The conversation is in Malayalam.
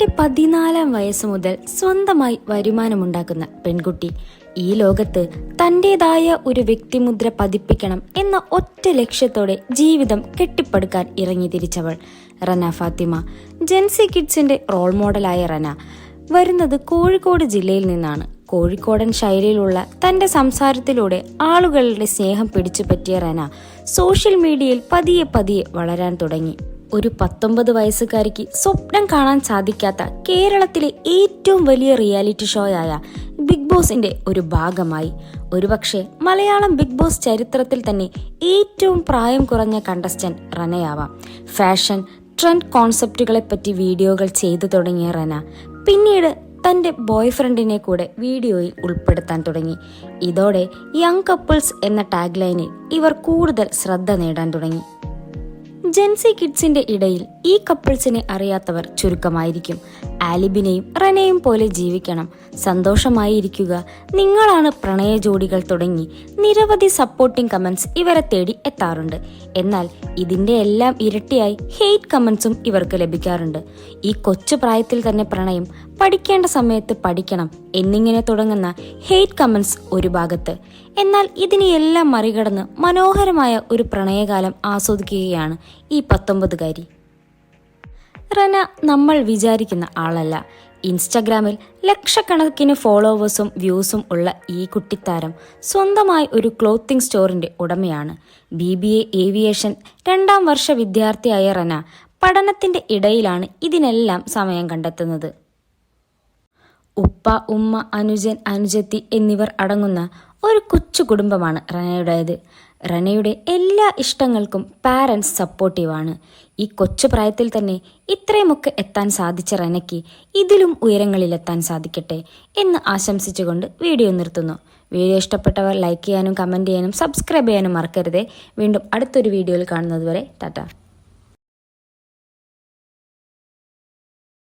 തന്റെ പതിനാലാം വയസ്സ് മുതൽ സ്വന്തമായി വരുമാനമുണ്ടാക്കുന്ന പെൺകുട്ടി ഈ ലോകത്ത് തന്റേതായ ഒരു വ്യക്തിമുദ്ര പതിപ്പിക്കണം എന്ന ഒറ്റ ലക്ഷ്യത്തോടെ ജീവിതം കെട്ടിപ്പടുക്കാൻ ഇറങ്ങി തിരിച്ചവൾ റന ഫാത്തിമ ജെൻസി കിഡ്സിന്റെ റോൾ മോഡലായ റന. വരുന്നത് കോഴിക്കോട് ജില്ലയിൽ നിന്നാണ്. കോഴിക്കോടൻ ശൈലിയിലുള്ള തന്റെ സംസാരത്തിലൂടെ ആളുകളുടെ സ്നേഹം പിടിച്ചു പറ്റിയ റന സോഷ്യൽ മീഡിയയിൽ പതിയെ പതിയെ വളരാൻ തുടങ്ങി. ഒരു പത്തൊമ്പത് വയസ്സുകാരിക്ക് സ്വപ്നം കാണാൻ സാധിക്കാത്ത കേരളത്തിലെ ഏറ്റവും വലിയ റിയാലിറ്റി ഷോ ആയ ബിഗ് ബോസിന്റെ ഒരു ഭാഗമായി. ഒരുപക്ഷെ മലയാളം ബിഗ് ബോസ് ചരിത്രത്തിൽ തന്നെ ഏറ്റവും പ്രായം കുറഞ്ഞ കണ്ടസ്റ്റന്റ് റനയാവാം. ഫാഷൻ ട്രെൻഡ് കോൺസെപ്റ്റുകളെ പറ്റി വീഡിയോകൾ ചെയ്തു തുടങ്ങിയ റന പിന്നീട് തന്റെ ബോയ് ഫ്രണ്ടിനെ കൂടെ വീഡിയോയിൽ ഉൾപ്പെടുത്താൻ തുടങ്ങി. ഇതോടെ യങ് കപ്പിൾസ് എന്ന ടാഗ് ലൈനിൽ ഇവർ കൂടുതൽ ശ്രദ്ധ നേടാൻ തുടങ്ങി. ജെൻസി കിഡ്സിന്റെ ഇടയിൽ ഈ കപ്പിൾസിനെ അറിയാത്തവർ ചുരുക്കമായിരിക്കും. ആലിബിനെയും റനയും പോലെ ജീവിക്കണം. സന്തോഷമായിരിക്കുക. നിങ്ങളാണ് പ്രണയ ജോഡികൾ തുടങ്ങി നിരവധി സപ്പോർട്ടിംഗ് കമന്റ്സ് ഇവരെ തേടി എത്താറുണ്ട്. എന്നാൽ ഇതിന്റെ എല്ലാം ഇരട്ടിയായി ഹെയ്റ്റ് കമന്റ്സും ഇവർക്ക് ലഭിക്കാറുണ്ട്. ഈ കൊച്ചു പ്രായത്തിൽ തന്നെ പ്രണയം പഠിക്കേണ്ട സമയത്ത് പഠിക്കണം എന്നിങ്ങനെ തുടങ്ങുന്ന ഹെയ്റ്റ് കമന്റ്സ് ഒരു ഭാഗത്ത്. എന്നാൽ ഇതിനെയെല്ലാം മറികടന്ന് മനോഹരമായ ഒരു പ്രണയകാലം ആസ്വദിക്കുകയാണ് ഈ പത്തൊമ്പതുകാരി. റന നമ്മൾ വിചാരിക്കുന്ന ആളല്ല. ഇൻസ്റ്റഗ്രാമിൽ ലക്ഷക്കണക്കിന് ഫോളോവേഴ്സും വ്യൂസും ഉള്ള ഈ കുട്ടിത്താരം സ്വന്തമായി ഒരു ക്ലോത്തിംഗ് സ്റ്റോറിന്റെ ഉടമയാണ്. ബി ബി എ ഏവിയേഷൻ രണ്ടാം വർഷ വിദ്യാർത്ഥിയായ റന പഠനത്തിന്റെ ഇടയിലാണ് ഇതിനെല്ലാം സമയം കണ്ടെത്തുന്നത്. ഉപ്പ ഉമ്മ അനുജൻ അനുജത്തി എന്നിവർ അടങ്ങുന്ന ഒരു കൊച്ചു കുടുംബമാണ് റനയുടേത്. റനയുടെ എല്ലാ ഇഷ്ടങ്ങൾക്കും പാരൻസ് സപ്പോർട്ടീവാണ് ഈ കൊച്ചു പ്രായത്തിൽ തന്നെ ഇത്രയുമൊക്കെ എത്താൻ സാധിച്ച റനയ്ക്ക് ഇതിലും ഉയരങ്ങളിലെത്താൻ സാധിക്കട്ടെ എന്ന് ആശംസിച്ചുകൊണ്ട് വീഡിയോ നിർത്തുന്നു. വീഡിയോ ഇഷ്ടപ്പെട്ടവർ ലൈക്ക് ചെയ്യാനും കമന്റ് ചെയ്യാനും സബ്സ്ക്രൈബ് ചെയ്യാനും മറക്കരുതേ. വീണ്ടും അടുത്തൊരു വീഡിയോയിൽ കാണുന്നതുവരെ ടാറ്റ.